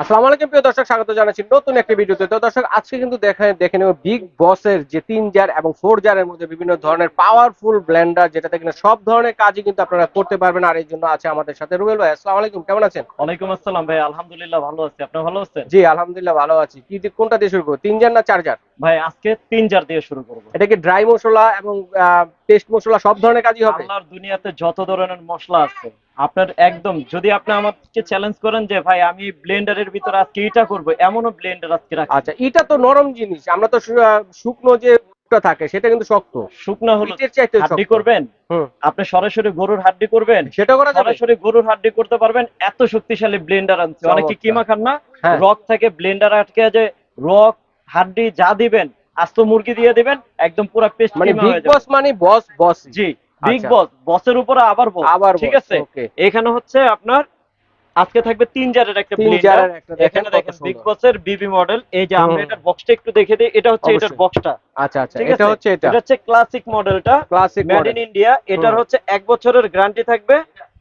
আসসালামু আলাইকুম প্রিয় দর্শক স্বাগত জানাচ্ছি নতুন একটি ভিডিওতে। তো দর্শক আজকে কিন্তু দেখে দেখে নেব বিগ বসের যে তিন জার এবং ফোর জারের মধ্যে বিভিন্ন ধরনের পাওয়ারফুল ব্লেন্ডার যেটাতে কিনা সব ধরনের কাজই কিন্তু আপনারা করতে পারবেন। আর এই জন্য আছে আমাদের সাথে রুবেল ভাই। আসসালামু আলাইকুম কেমন আছেন? ওয়ালাইকুম আসসালাম ভাই আলহামদুলিল্লাহ ভালো আছি। আপনি ভালো আছেন? জি আলহামদুলিল্লাহ ভালো আছি। কি কোনটা দিয়ে শুরু করব? তিন জার না চার জার ভাই আজকে তিন জার দিয়ে শুরু করব। এটা কি ড্রাই মশলা এবং পেস্ট মশলা সব ধরনের কাজই হবে। আল্লাহর দুনিয়াতে যত ধরনের মশলা আছে আপনার একদম যদি আপনি আমাকে চ্যালেঞ্জ করেন যে ভাই আমি ব্লেন্ডারের ভিতরে আজকে এটা করব এমনও ব্লেন্ডার আজকে রাখি আচ্ছা এটা তো নরম জিনিস আমরা তো শুকনো যে থাকে সেটা কিন্তু শক্ত। শুকনো হলো চাইতে হাড্ডি করবেন? আপনি সরাসরি গরুর হাড্ডি করবেন? সেটা করা যাবে। সরাসরি গরুর হাড্ডি করতে পারবেন এত শক্তিশালী ব্লেন্ডার আনছে অনেকে। কিমা খান না? হ্যাঁ। রক থেকে ব্লেন্ডার আটকে যে রক হাড্ডি যা দিবেন আস্ত মুরগি দিয়ে দিবেন একদম পুরো পেস্ট মানে বিগ বস মানে বস বস জি বিগ। বস বসের উপরে আবার বস আবার ঠিক আছে? এখানে হচ্ছে আপনার আজকে থাকবে তিন জারের একটা ব্লেন্ডার এখানে দেখেন বিগ বসের বিবি মডেল এই যে আমরা। এটার বক্সটা একটু দেখে দিই এটা হচ্ছে এটার বক্সটা আচ্ছা আচ্ছা এটা হচ্ছে এটা। এটা হচ্ছে ক্লাসিক মডেলটা ক্লাসিক মেড ইন ইন্ডিয়া এটার হচ্ছে এক বছরের গ্যারান্টি থাকবে।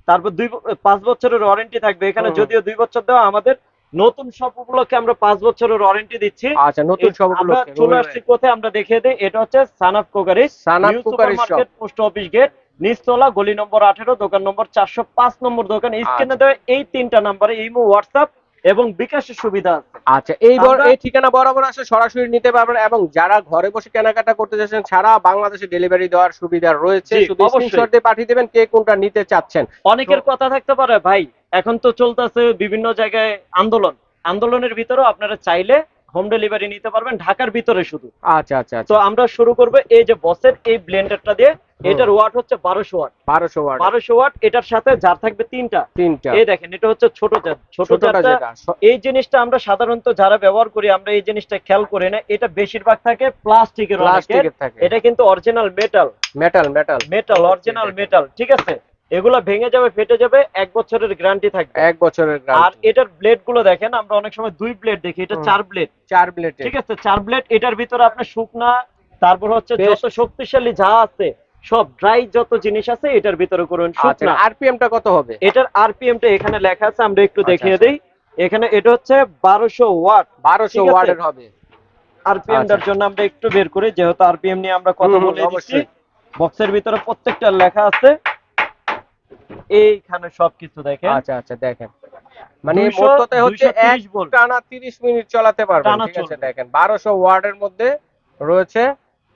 তারপর দুই পাঁচ বছরের ওয়ারেন্টি থাকবে। এখানে যদিও দুই বছর দেওয়া আমাদের নতুন সব উপলক্ষে আমরা পাঁচ বছরের ওয়ারেন্টি দিচ্ছি। আচ্ছা নতুন সব আমরা চলে আসছি কোথায় আমরা দেখিয়ে দিই এটা হচ্ছে Sanaf cookery Sanap cookery market post office gate নিচতলা গলি নম্বর আঠেরো দোকান নম্বর চারশো পাঁচ নম্বর দোকান। স্ক্রিনে আচ্ছা। দেওয়া এই তিনটা নাম্বারে ইমো হোয়াটসঅ্যাপ এবং বিকাশের সুবিধা আচ্ছা এই এই ঠিকানা বরাবর আসে সরাসরি নিতে পারবেন এবং যারা ঘরে বসে কেনাকাটা করতে চাচ্ছেন সারা বাংলাদেশে ডেলিভারি দেওয়ার সুবিধা রয়েছে। শুধু স্ক্রিনশট দিয়ে পাঠিয়ে দেবেন কে কোনটা নিতে চাচ্ছেন। অনেকের কথা থাকতে পারে ভাই এখন তো চলতেছে বিভিন্ন জায়গায় আন্দোলন। আন্দোলনের ভিতরেও আপনারা চাইলে হোম ডেলিভারি নিতে পারবেন ঢাকার ভিতরে শুধু। আচ্ছা আচ্ছা তো আচ্ছা আমরা শুরু করব এই যে বসের এই ব্লেন্ডারটা দিয়ে এটার ওয়াট হচ্ছে বারোশো ওয়াট বারোশো ওয়াট বারোশো ওয়াট এটার সাথে যার থাকবে তিনটা। তিনটা। এই দেখেন এটা হচ্ছে ছোট জার ছোট জারটা এই জিনিসটা আমরা সাধারণত যারা ব্যবহার করি আমরা এই জিনিসটা খেয়াল করি না এটা বেশিরভাগ থাকে প্লাস্টিকের প্লাস্টিকের থাকে। এটা কিন্তু original metal metal metal metal original metal ঠিক আছে? এগুলা ভেঙে যাবে ফেটে যাবে এক বছরের গ্যারান্টি থাকবে। এক বছরের আর এটার ব্লেডগুলো দেখেন আমরা অনেক সময় দুই ব্লেড দেখি এটা চার ব্লেড চার প্লেটে ঠিক আছে চার ব্লেড এটার ভিতরে আপনার শুকনা তারপর হচ্ছে যত শক্তিশালী যা আছে সব ড্রাই যত জিনিস আছে এটার ভিতরে করুন আচ্ছা শুকনা। আরপিএম টা কত হবে? এটার আরপিএম টা এখানে লেখা আছে আমরা একটু আচ্ছা, দেখিয়ে আচ্ছা। দেই। এখানে এটা হচ্ছে বারোশো ওয়াট। বারোশো ঠিক আছে। ওয়াটের হবে। আরপিএম টার আচ্ছা। জন্য আমরা একটু বের করি যেহেতু আরপিএম নিয়ে আমরা কথা বলে দিচ্ছি। অবশ্যই। বক্সের ভিতরে প্রত্যেকটা লেখা আছে। এইখানে সবকিছু দেখেন। আচ্ছা আচ্ছা দেখেন। মানে মোট কথা হচ্ছে এক 230 ভোল্ট। টানা তিরিশ মিনিট চালাতে পারবেন ঠিক আছে? দেখেন বারোশো ওয়াটের মধ্যে রয়েছে।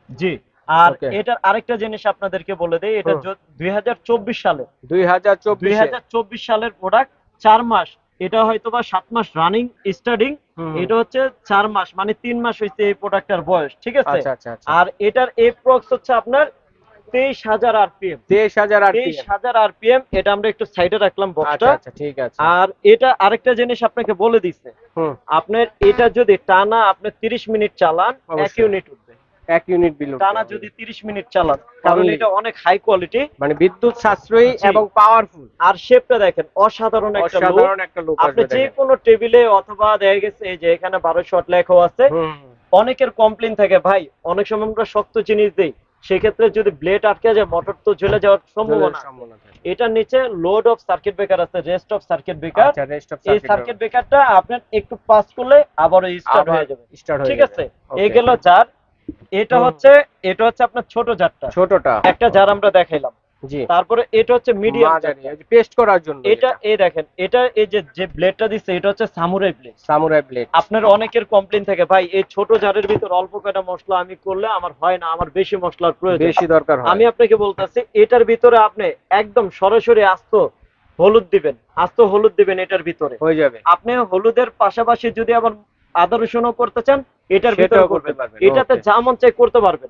জি আর এটার আরেকটা জিনিস আপনাদেরকে বলে দেই এটা সালে। সালের প্রোডাক্ট চার মাস। এটা হয়তো বা সাত মাস রানিং স্টার্টিং এটা হচ্ছে চার মাস মানে তিন মাস হয়েছে এই প্রোডাক্টটার বয়স ঠিক আছে? আচ্ছা আচ্ছা আচ্ছা। আর এটার এপ্রক্স হচ্ছে আপনার তেইশ হাজার আরপিএম। তেইশ হাজার তেইশ হাজার আরপিএম এটা আমরা একটু সাইডে রাখলাম আচ্ছা বক্সটা আচ্ছা ঠিক আছে। আর এটা আরেকটা জিনিস আপনাকে বলে দিচ্ছে আপনার এটা যদি টানা আপনি তিরিশ মিনিট চালান এক ইউনিট উঠবে। এক ইউনিট বিল টানা যদি তিরিশ মিনিট চালান কারণ এটা অনেক হাই কোয়ালিটি মানে বিদ্যুৎ সাশ্রয়ী এবং পাওয়ারফুল আর শেপটা দেখেন অসাধারণ একটা look। অসাধারণ একটা লোক আপনি যে কোনো টেবিলে অথবা দেখা গেছে এই যে এখানে বারো শট লেখাও আছে অনেকের কমপ্লেন থাকে ভাই অনেক সময় আমরা শক্ত জিনিস দেই। সেক্ষেত্রে যদি ব্লেড আটকে যায় মোটর তো ঝুলে যাওয়ার সম্ভাবনা। এটার নিচে লোড অফ সার্কিট ব্রেকার আছে রেস্ট অফ সার্কিট ব্রেকার এই সার্কিট ব্রেকারটা আপনার একটু পাস করলে আবারও স্টার্ট হয়ে যাবে। ঠিক আছে? এই গেল চার এটা হচ্ছে এটা হচ্ছে আপনার ছোট জারটা ছোটটা। একটা জার আমরা দেখাইলাম। তারপরে এটা হচ্ছে মিডিয়াম পেস্ট করার জন্য এটা এই দেখেন এটা এই যে যে ব্লেডটা দিচ্ছে এটা হচ্ছে সামুরাই ব্লেড সামুরাই ব্লেড আপনার অনেকের কমপ্লেন থাকে ভাই এই ছোট জারের ভিতর অল্প কয়টা মশলা আমি করলে আমার হয় না আমার বেশি মশলার প্রয়োজন। বেশি দরকার হয়। আমি আপনাকে বলতেছি এটার ভিতরে আপনি একদম সরাসরি আস্ত হলুদ দিবেন আস্ত হলুদ দিবেন এটার ভিতরে। হয়ে যাবে। আপনি হলুদের পাশাপাশি যদি আবার আদা রসুনও করতে চান এটার ভিতরে করতে করবেন। পারবেন, এটাতে যা মন চাই করতে পারবেন।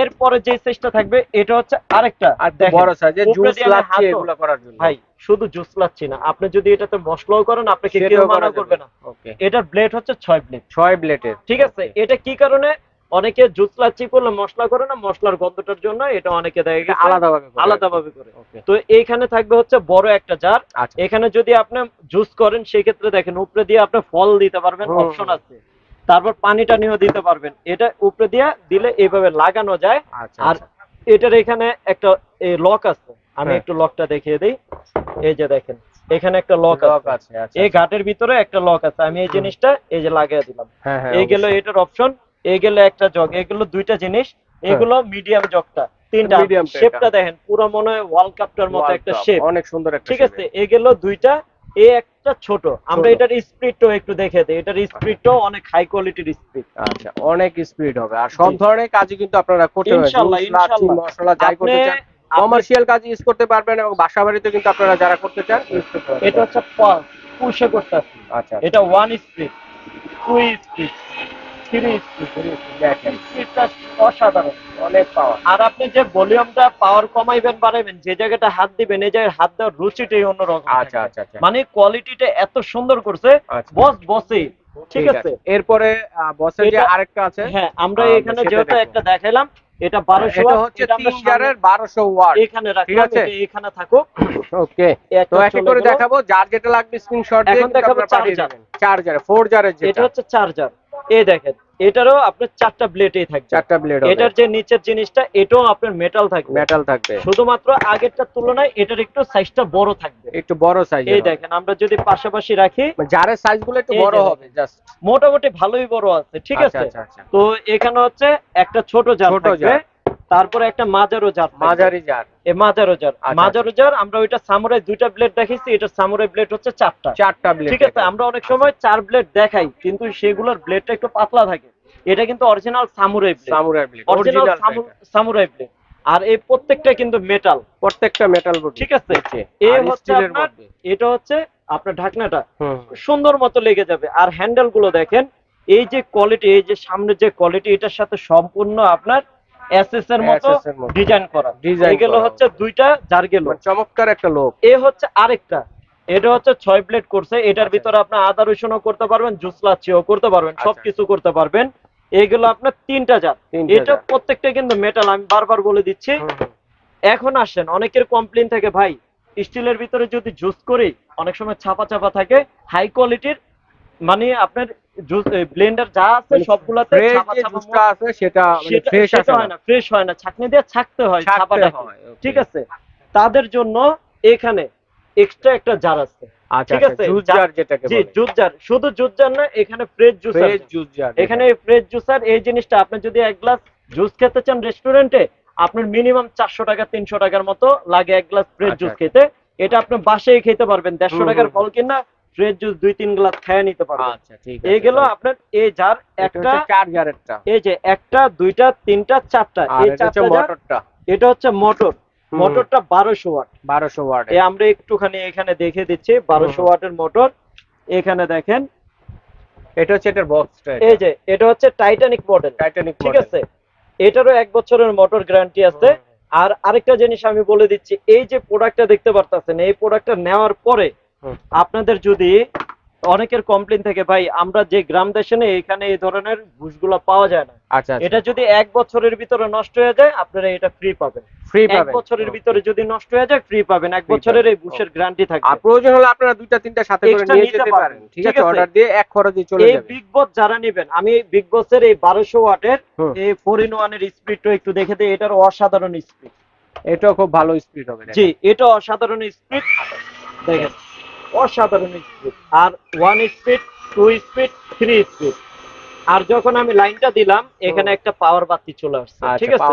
এরপরে যে চেষ্টা থাকবে এটা হচ্ছে আরেকটা। আর বড় সাইজের জুস লাচ্ছি এগুলো করার জন্য। ভাই শুধু জুস লাচ্ছি না। আপনি যদি এটাতে মশলাও করেন আপনাকে কেউ মানা করবে না। ওকে এটার ব্লেড হচ্ছে ছয় ব্লেড ছয় ব্লেডের ঠিক আছে? এটা কি কারণে? অনেকে জুস লাচ্ছি করলে মশলা করে না মশলার গন্ধটার জন্য এটা অনেকে দেখা এটা গেছে আলাদা ভাবে আলাদা ভাবে করে। তো এইখানে থাকবে হচ্ছে বড় একটা জার। আচ্ছা। এখানে যদি আপনি জুস করেন সেই ক্ষেত্রে দেখেন উপরে দিয়ে আপনি ফল দিতে পারবেন অপশন আছে। তারপর পানি টানিও দিতে পারবেন। এটা উপরে দিয়ে দিলে এইভাবে লাগানো যায়। আচ্ছা আর আচ্ছা। এটার এখানে একটা লক আছে। আমি হ্যাঁ। একটু লকটা দেখিয়ে দিই। এই যে দেখেন এখানে একটা লক আছে। এই। ঘাটের ভিতরে একটা লক আছে। আমি এই জিনিসটা এই যে লাগিয়ে দিলাম। হ্যাঁ হ্যাঁ এই গেল এটার অপশন। এই গেল একটা জগ এগুলো দুইটা জিনিস এগুলো মিডিয়াম জগটা তিনটা শেপটা দেখেন পুরো মনে হয় ওয়ার্ল্ড কাপটার মতো একটা শেপ অনেক সুন্দর একটা ঠিক আছে এই গেল দুইটা এ একটা ছোট। আমরা এটার স্পিডটাও একটু দেখে দিই এটার স্পিডটাও অনেক হাই কোয়ালিটির স্পিড আচ্ছা অনেক স্পিড হবে। আর সব ধরনের কাজই কিন্তু আপনারা করতে পারবেন। ইনশাআল্লাহ, ইনশাআল্লাহ। মশলা যাই করতে চান কমার্শিয়াল কাজ ইউজ করতে পারবেন এবং বাসা বাড়িতে কিন্তু আপনারা যারা করতে চান ইউজ করতে পারবেন। এটা হচ্ছে পালস পুষে করতেছি আচ্ছা এটা one speed two speed three speed দেখেন। স্পিডটা অসাধারণ অনেক পাওয়ার আর আপনি যে ভলিউমটা পাওয়ার কমাইবেন বাড়াইবেন যে জায়গাটা হাত দিবেন এই জায়গায় হাত দেওয়ার রুচিটাই অন্যরকম আচ্ছা আচ্ছা আচ্ছা। মানে কোয়ালিটিটা এত সুন্দর করছে। বস বসে ঠিক আছে। এরপরে বসের যে আরেকটা আছে হ্যাঁ আমরা এখানে যেহেতু একটা দেখাইলাম এটা বারোশো এটা হচ্ছে বারোশো ওয়াট। এখানে রাখলাম আছে? এটা এখানে থাকুক। ওকে। তো এক এক করে দেখাবো যার যেটা লাগবে স্ক্রিনশট দিয়ে এখন দেখাবো চার্জার। চার্জার ফোর জারের এটা যেটা। হচ্ছে চার্জার এই দেখেন এটারও আপনার চারটা ব্লেডই থাকবে। চারটা ব্লেড এটার যে নিচের জিনিসটা এটাও আপনার মেটাল থাকবে। মেটাল থাকবে। শুধুমাত্র আগেরটার তুলনায় এটার একটু সাইজটা বড় থাকবে। একটু বড় সাইজ এই দেখেন আমরা যদি পাশাপাশি রাখি জারের সাইজগুলো একটু বড় হবে জাস্ট মোটামুটি ভালোই বড় আছে ঠিক আচ্ছা আছে? আচ্ছা আচ্ছা। তো এখানে হচ্ছে একটা ছোট জার ছোট থাকবে। তারপরে একটা মাঝারো জার থাকবে। মাঝারি জার এ মাঝারো জার আচ্ছা, মাঝারো আমরা ওইটা সামুরাই দুইটা ব্লেড দেখাইছি এটা সামুরাই ব্লেড হচ্ছে চারটা। চারটা ব্লেড ঠিক আছে আমরা অনেক সময় চার ব্লেড দেখাই কিন্তু সেগুলোর ব্লেডটা একটু পাতলা থাকে। এটা কিন্তু original samurai blade samurai blade original original samurai blade আর এই প্রত্যেকটা কিন্তু মেটাল প্রত্যেকটা মেটাল বডি। ঠিক আছে? এই হচ্ছে আপনার এটা হচ্ছে আপনার ঢাকনাটা। সুন্দর মতো লেগে যাবে। আর হ্যান্ডেলগুলো দেখেন এই যে কোয়ালিটি এই যে সামনে যে কোয়ালিটি এটার সাথে সম্পূর্ণ আপনার এসএস এর মতো। ডিজাইন করা। এগুলো হচ্ছে দুইটা জার গেল মানে চমৎকার একটা লোক। এ হচ্ছে আরেকটা। এটা হচ্ছে ছয় প্লেট করছে। এটার আচ্ছা। ভিতরে আপনি আদা রসুনও করতে পারবেন জুস লাচ্ছিও করতে পারবেন আচ্ছা। সবকিছু করতে পারবেন। এগুলো আপনার তিনটা জার। এটা প্রত্যেকটা কিন্তু মেটাল আমি বারবার বলে দিচ্ছি। এখন আসেন অনেকের কমপ্লেন থাকে ভাই স্টিলের ভিতরে যদি জুস করি অনেক সময় ছাপা ছাপা থাকে হাই কোয়ালিটির মানে আপনার ব্লেন্ডার যা আছে মানে সবগুলাতে জুসটা আছে সেটা মানে ফ্রেশ আসে হয় না ফ্রেশ হয় না। ছাকনি দিয়ে ছাকতে হয় হয়, ঠিক আছে? তাদের জন্য এখানে এক্সট্রা একটা জার আছে। আচ্ছা ঠিক আচ্ছা আছে, জুস জার যেটাকে জি জুস জার শুধু জুস জার না এখানে fresh juice fresh juice jar এখানে ফ্রেশ জুসার এই জিনিসটা আপনি যদি এক গ্লাস জুস খেতে চান রেস্টুরেন্টে আপনার মিনিমাম চারশো টাকা তিনশো টাকার মতো লাগে এক গ্লাস ফ্রেশ জুস। খেতে। এটা আপনি বাসায় খেতে পারবেন। দেড়শো হুম, টাকার ফল কিনা ফ্রেশ জুস দুই তিন গ্লাস খেয়ে নিতে পারবেন আচ্ছা ঠিক এই গেল আপনার এই জার একটা চার জারেরটা এই যে একটা দুইটা তিনটা চারটা। এই চারটা মোটরটা। এটা হচ্ছে মোটর। মোটরটা বারোশো ওয়াট। 1200 ওয়াট। এই আমরা একটুখানি এখানে দেখে দিচ্ছি বারোশো হুম। ওয়াটের মোটর। এখানে দেখেন। এটা হচ্ছে এটার বক্সটা এই যে এটা হচ্ছে টাইটানিক মডেল টাইটানিক ঠিক আছে? এটারও এক বছরের মোটর গ্যারান্টি আছে। আর আরেকটা জিনিস আমি বলে দিচ্ছি এই যে প্রোডাক্টটা দেখতে পারতেছেন এই প্রোডাক্টটা নেওয়ার পরে। আপনাদের যদি অনেকের কমপ্লেন থাকে ভাই আমরা যে গ্রাম দেশে নেই এখানে এই ধরনের ঘুষগুলো পাওয়া যায় না। আচ্ছা আচ্ছা। এটা যদি এক বছরের ভিতরে নষ্ট হয়ে যায় আপনারা এটা ফ্রি পাবেন। ফ্রি এক বছরের ভিতরে যদি নষ্ট হয়ে যায় ফ্রি পাবেন। এক বছরের এই গ্যারান্টি আর প্রয়োজন হলে আপনারা দুইটা তিনটা সাথে করে নিয়ে যেতে পারেন। ঠিক আছে? অর্ডার দিয়ে এক খরচে চলে এই বিগ বস যারা নেবেন আমি বিগ বসের এই বারোশো ওয়াটের এই ফোর ইন স্পিডটা একটু দেখে দিই। এটার অসাধারণ স্পিড এটাও খুব ভালো স্পিড হবে জি এটা অসাধারণ স্পিড দেখেন। অসাধারণ স্পিড আর one speed two speed three speed আর যখন আমি লাইনটা দিলাম এখানে একটা পাওয়ার বাতি চলে আসছে আচ্ছা ঠিক আছে?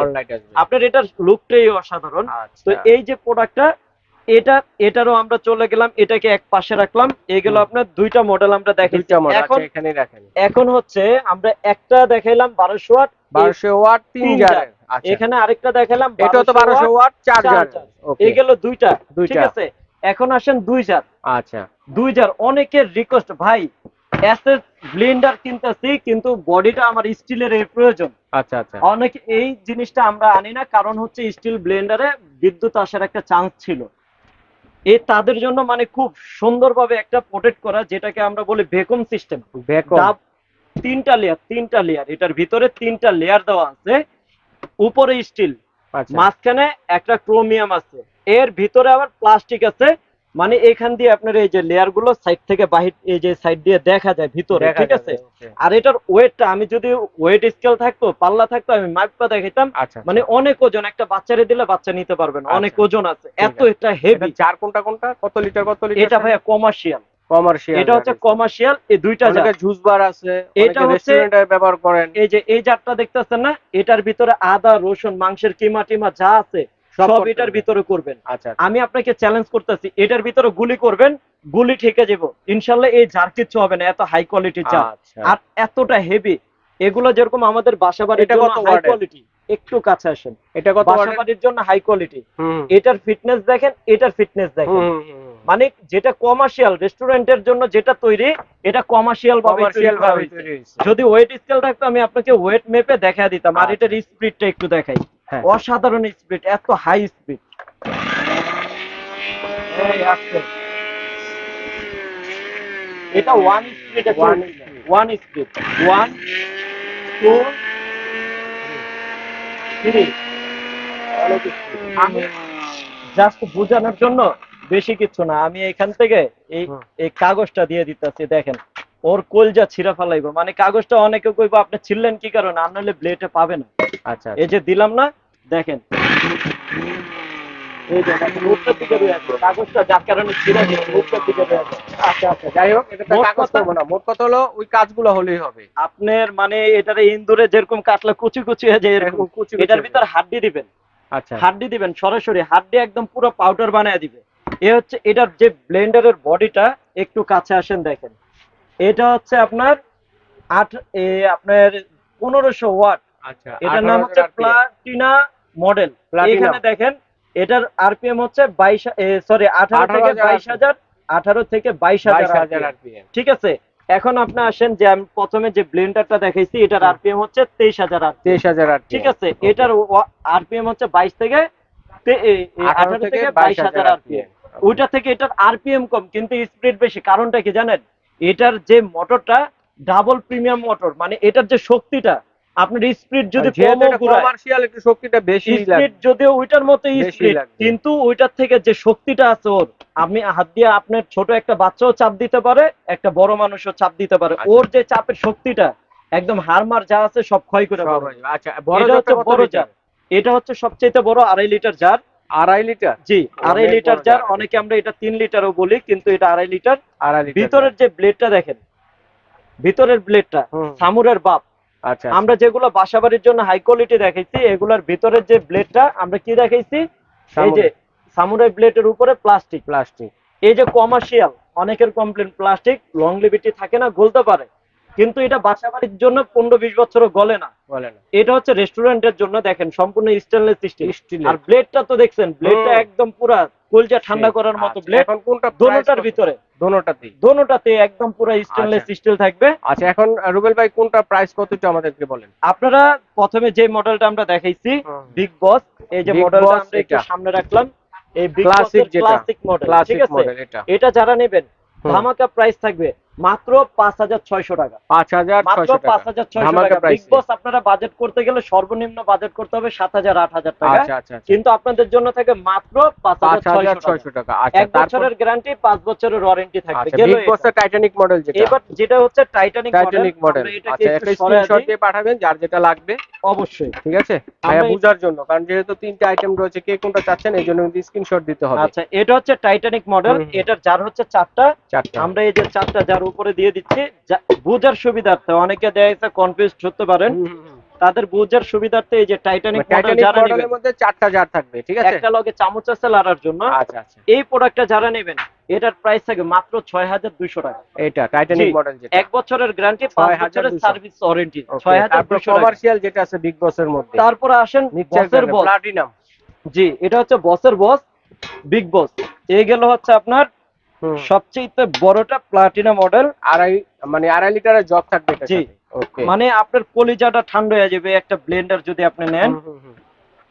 আপনার এটার লুকটাই অসাধারণ। আচ্ছা। তো এই যে প্রোডাক্টটা এটা এটারও আমরা চলে গেলাম এটাকে এক পাশে রাখলাম। এগুলো। আপনার দুইটা মডেল আমরা দেখেছি এখন আছে এখানেই রাখেন এখন হচ্ছে আমরা একটা দেখাইলাম বারোশো ওয়াট 1200 ওয়াট তিন তিন জারের। আচ্ছা। এখানে আরেকটা দেখালাম এটা তো 1200 ওয়াট চার চার জারের। জার। ওকে এই গেল দুইটা দুইটা। ঠিক আছে? এখন আসেন দুই জার আচ্ছা। দুই জার অনেকের রিকোয়েস্ট ভাই এসএস ব্লেন্ডার কিনতেছি কিন্তু বডিটা আমার স্টিলের প্রয়োজন। আচ্ছা আচ্ছা। অনেক এই জিনিসটা আমরা আনি না কারণ হচ্ছে স্টিল ব্লেন্ডারে বিদ্যুৎ আসার একটা চান্স ছিল। এই তাদের জন্য মানে খুব সুন্দরভাবে একটা প্রোটেক্ট করা যেটাকে আমরা বলি ভেকুম সিস্টেম তিনটা লেয়ার তিনটা লেয়ার এটার ভিতরে তিনটা লেয়ার দেওয়া আছে উপরে স্টিল আচ্ছা। মাঝখানে একটা ক্রোমিয়াম আছে। এর ভিতরে আবার প্লাস্টিক আছে। মানে এখান দিয়ে আপনার এই যে লেয়ারগুলো সাইড থেকে বাহির এই যে সাইড দিয়ে দেখা যায় ভিতরে ঠিক আছে? আর এটার ওয়েটটা আমি যদি ওয়েট স্কেল থাকতো পাল্লা থাকতো আমি মাপটা দেখাইতাম। আচ্ছা মানে অনেক ওজন একটা বাচ্চারে দিলে বাচ্চা নিতে পারবে না অনেক আচ্ছা। ওজন আছে এত। এটা হেভি চার কোনটা কোনটা? কত লিটার কত লিটার এটা ভাইয়া কমার্শিয়াল কমার্শিয়াল এটা হচ্ছে কমার্শিয়াল এই দুইটা জার অনেকে জুস বার আছে এটা এটা হচ্ছে- ব্যবহার করেন। এই যে এই জারটা দেখতেছেন না এটার ভিতরে আদা রসুন মাংসের কিমা টিমা যা আছে সব এটার ভিতরে করবেন। আচ্ছা আমি আপনাকে চ্যালেঞ্জ করতেছি এটার ভিতরে গুলি করবেন গুলি ঠেকে যাব। ইনশাল্লাহ এই জার কিচ্ছু হবে না এত হাই কোয়ালিটির জার আচ্ছা। আর এতটা হেভি এগুলো যেরকম আমাদের বাসা বাড়ির জন্য হাই কোয়ালিটি একটু কাছে আসেন। এটা কত বাসা বাড়ির জন্য হাই কোয়ালিটি হুম। এটার ফিটনেস দেখেন এটার ফিটনেস দেখেন। মানে যেটা কমার্শিয়াল রেস্টুরেন্টের জন্য যেটা তৈরি এটা কমার্শিয়াল ভাবে। যদি ওয়েট স্কেল থাকতো আমি আপনাকে ওয়েট মেপে দেখা দিতাম। আর আচ্ছা। এটার স্পিডটা একটু দেখাই। অসাধারণ স্পিড এত হাই স্পিড এটা one speed one speed one two three আমি জাস্ট বোঝানোর জন্য বেশি কিছু না। আমি এখান থেকে এই এই কাগজটা দিয়ে দিতেছি দেখেন। ওর কলজা ছিঁড়া ফেলাইবো। মানে কাগজটা অনেকে কইবো আপনি ছিললেন কি কারণে? আর নাহলে ব্লেডে পাবে না। আচ্ছা এই যে দিলাম না দেখেন। এই যে দেখেন, উপরের দিকে রয়ে কাগজটা যার কারণে ছিঁড়া দিয়ে উপরের দিকে রয়ে আচ্ছা আচ্ছা যাই হোক এটা কাগজ করব না। মোট কথা হলো ওই কাজগুলো হলেই হবে। আপনার মানে এটারে ইন্দুরে যেরকম কাটলে কুচি কুচি হয়ে যায় এরকম। কুচি এটার ভিতর হাড্ডি দিবেন। আচ্ছা। হাড্ডি দিবেন সরাসরি হাড্ডি একদম পুরো পাউডার বানায় দিবে। এ হচ্ছে এটার যে ব্লেন্ডারের বডিটা একটু কাছে আসেন দেখেন। এটা হচ্ছে আপনার আট এ আপনার পনেরোশো ওয়াট আচ্ছা এটার নাম 18,000 হচ্ছে প্লাটিনা মডেল এখানে দেখেন এটার আরপিএম হচ্ছে বাইশ সরি আঠারো থেকে বাইশ হাজার আঠারো থেকে বাইশ হাজার 22,000 RPM RPM ঠিক আছে? এখন আপনি আসেন যে আমি প্রথমে যে ব্লেন্ডারটা দেখাইছি এটার। আরপিএম হচ্ছে তেইশ হাজার 23,000 RPM ঠিক আছে? এটার আরপিএম হচ্ছে বাইশ থেকে তে- এ- এ- 18 আঠারো থেকে বাইশ হাজার আরপিএম ওইটা থেকে এটার আরপিএম কম কিন্তু স্পিড বেশি। কারণটা কি জানেন? এটার যে মোটরটা ডাবল প্রিমিয়াম মোটর মানে এটার যে শক্তিটা আপনার স্পিড যদি কমার্শিয়াল একটু শক্তিটা বেশি স্পিড যদিও ওইটার মতো স্পিড কিন্তু ওইটার থেকে যে শক্তিটা আছে ওর আপনি হাত দিয়ে আপনার ছোট একটা বাচ্চাও চাপ দিতে পারে একটা বড় মানুষও চাপ দিতে পারে। আচ্ছা। ওর যে চাপের শক্তিটা একদম হারমার যা আছে সব ক্ষয় করে। আচ্ছা বড় এটা হচ্ছে বড় জার এটা হচ্ছে সবচেয়ে বড় আড়াই লিটার জার। আড়াই লিটার? জি আড়াই লিটার জার। অনেকে আমরা এটা তিন লিটারও বলি কিন্তু এটা আড়াই লিটার। আড়াই লিটার ভিতরের যে ব্লেডটা দেখেন ভিতরের ব্লেডটা সামুরের বাপ আচ্ছা আমরা যেগুলো বাসাবাড়ির জন্য হাই কোয়ালিটি দেখাইছি এগুলোর ভিতরের যে ব্লেডটা আমরা কি দেখাইছি? এই যে সামুরাই ব্লেডের উপরে প্লাস্টিক প্লাস্টিক এই যে কমার্শিয়াল অনেকের কমপ্লেন প্লাস্টিক লং লিভিটি থাকে না গলতে পারে। কিন্তু এটা বাসাবাড়ির জন্য পনেরো বিশ বছরও গলে না। বলে না। এটা হচ্ছে রেস্টুরেন্টের জন্য দেখেন সম্পূর্ণ স্টেনলেস স্টিল আর ব্লেডটা তো দেখছেন ব্লেডটা। একদম পুরা কলজা ঠান্ডা করার মতো ব্লেড এখন কোনটা দোনোটার ভিতরে। দোনোটাতে দোনোটাতে একদম পুরো স্টেনলেস আচ্ছা। স্টিল থাকবে। আচ্ছা এখন রুবেল ভাই কোনটা প্রাইস কত একটু আমাদেরকে বলেন। আপনারা প্রথমে যে মডেলটা আমরা দেখাইছি বিগ বস এই যে মডেলটা আমরা একটু সামনে রাখলাম এই বিগ বসের যেটা। ক্লাসিক মডেল ঠিক আছে? এটা। যারা নেবেন। ধামাকা প্রাইস থাকবে। মাত্র পাঁচ হাজার ছয়শো টাকা। পাঁচ হাজার মাত্র পাঁচ হাজার ছয়শো টাকা। বিগ বস আপনারা বাজেট করতে গেলে সর্বনিম্ন বাজেট করতে হবে সাত হাজার আট হাজার টাকা। আচ্ছা আচ্ছা আচ্ছা। কিন্তু আপনাদের জন্য থাকে মাত্র পাঁচ হাজার ছয়শো টাকা। এক বছরের গ্যারান্টি পাঁচ বছরের ওয়ারেন্টি থাকবে। বিগ। বসের টাইটানিক মডেল যেটা। এবার যেটা হচ্ছে টাইটানিক টাইটানিক মডেল আচ্ছা একটা স্ক্রিনশট দিয়ে পাঠাবেন যার যেটা লাগবে। অবশ্যই। ঠিক আছে? ভাইয়া বুঝার জন্য কারণ যেহেতু তিনটা আইটেম রয়েছে কে কোনটা চাচ্ছেন এই জন্য কিন্তু স্ক্রিনশট দিতে হবে। আচ্ছা এটা হচ্ছে টাইটানিক মডেল। এটার যার হচ্ছে চারটা। আমরা এই যে চারটা যার উপরে দিয়ে দিচ্ছি বোঝার সুবিধার্থে অনেকে দেখা কনফিউজ হতে পারেন। তাদের বোঝার সুবিধার্থে এই যে টাইটানিক মডেল টাইটানিক যারা নেবেন মধ্যে চারটা জার থাকবে ঠিক আছে? একটা লগে চামচ আছে লাড়ার জন্য। আচ্ছা আচ্ছা। এই প্রোডাক্টটা যারা নেবেন এটার প্রাইস থাকে মাত্র ছয় হাজার দুইশো টাকা। এটা টাইটানিক মডেল যেটা। এক বছরের গ্যারান্টি বছরের সার্ভিস ওয়ারেন্টি কমার্শিয়াল যেটা আছে বিগ বসের মধ্যে। তারপরে আসেন বসের বস প্লাটিনাম জি এটা হচ্ছে বসের বস বিগ বস এই গেল হচ্ছে আপনার সবচেয়ে বড়টা প্লাটিনা মডেল আড়াই মানে আড়াই লিটারের জগ থাকবে এটা জি। মানে আপনার কলিজাটা ঠান্ডা হয়ে যাবে একটা ব্লেন্ডার যদি আপনি নেন।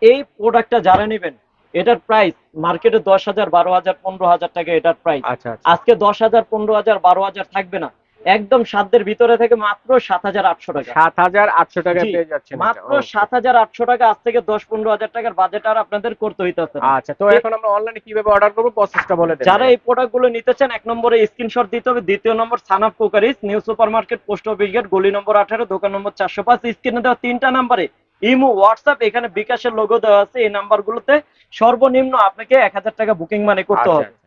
এই প্রোডাক্টটা যারা নেবেন এটার প্রাইস মার্কেটে দশ হাজার বারো হাজার পনেরো হাজার টাকা এটার প্রাইস আচ্ছা আচ্ছা। আজকে দশ হাজার পনেরো হাজার বারো হাজার থাকবে না। একদম সাধ্যের ভিতরে থেকে মাত্র সাত হাজার আটশো টাকা। সাত হাজার আটশো টাকায় জি, পেয়ে যাচ্ছেন এটা। মাত্র সাত হাজার আটশো টাকা আজ থেকে দশ পনেরো হাজার টাকার বাজেট আর আপনাদের করতে হইতেছে। আচ্ছা তো এখন আমরা অনলাইনে কীভাবে অর্ডার করব প্রসেসটা বলে দেন। যারা এই প্রোডাক্টগুলো নিতে চান এক নম্বরে স্ক্রিনশট দিতে হবে দ্বিতীয় number Sanap cookeries new super market post office gate গলি নম্বর আঠারো দোকান নম্বর চারশো পাঁচ স্ক্রিনে দেওয়া তিনটা নাম্বারে ইমো হোয়াটসঅ্যাপ এখানে বিকাশের লোগো দেওয়া আছে এই নাম্বার গুলোতে সর্বনিম্ন আপনাকে এক হাজার টাকা বুকিং মানে করতে আচ্ছা, হবে।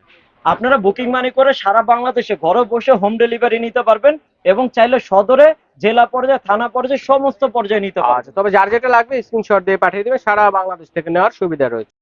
আপনারা বুকিং মানি করে সারা বাংলাদেশে ঘরে বসে হোম ডেলিভারি নিতে পারবেন এবং চাইলে সদরে জেলা পর্যায়ে থানা পর্যায়ে সমস্ত পর্যায়ে নিতে পারবেন। আচ্ছা তবে যার যেটা লাগবে স্ক্রিনশট দিয়ে পাঠিয়ে দেবে সারা বাংলাদেশ থেকে নেওয়ার সুবিধা রয়েছে।